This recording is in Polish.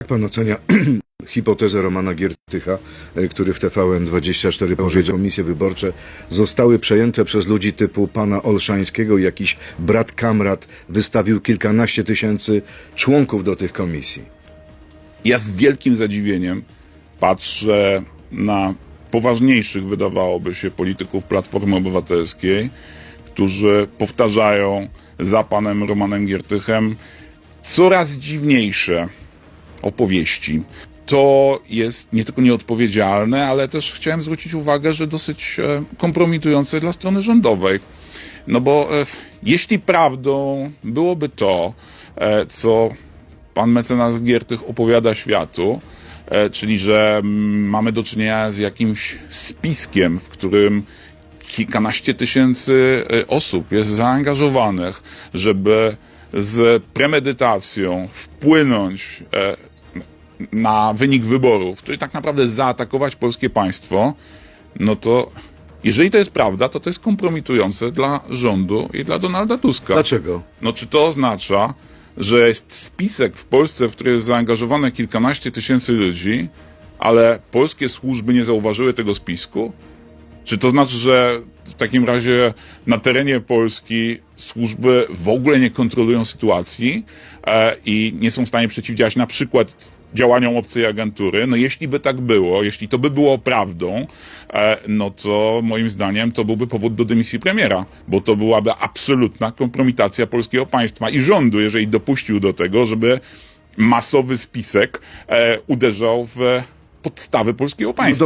Jak pan ocenia hipotezę Romana Giertycha, e, który w TVN24 powiedział, że komisje wyborcze zostały przejęte przez ludzi typu pana Olszańskiego i jakiś brat kamrat wystawił kilkanaście tysięcy członków do tych komisji? Ja z wielkim zadziwieniem patrzę na poważniejszych, wydawałoby się, polityków Platformy Obywatelskiej, którzy powtarzają za panem Romanem Giertychem coraz dziwniejsze opowieści. To jest nie tylko nieodpowiedzialne, ale też chciałem zwrócić uwagę, że dosyć e, kompromitujące dla strony rządowej. No bo e, jeśli prawdą byłoby to, e, co pan mecenas Giertych opowiada światu, czyli że mm, mamy do czynienia z jakimś spiskiem, w którym kilkanaście tysięcy osób jest zaangażowanych, żeby z premedytacją wpłynąć na wynik wyborów, czyli tak naprawdę zaatakować polskie państwo, no to jeżeli to jest prawda, to to jest kompromitujące dla rządu i dla Donalda Tuska. Dlaczego? No czy to oznacza, że jest spisek w Polsce, w który jest zaangażowane kilkanaście tysięcy ludzi, ale polskie służby nie zauważyły tego spisku? Czy to znaczy, że w takim razie na terenie Polski służby w ogóle nie kontrolują sytuacji e, i nie są w stanie przeciwdziałać na przykład działaniom obcej agentury? No jeśli by tak było, jeśli to by było prawdą, e, no to moim zdaniem to byłby powód do dymisji premiera, bo to byłaby absolutna kompromitacja polskiego państwa i rządu, jeżeli dopuścił do tego, żeby masowy spisek e, uderzał w podstawy polskiego państwa.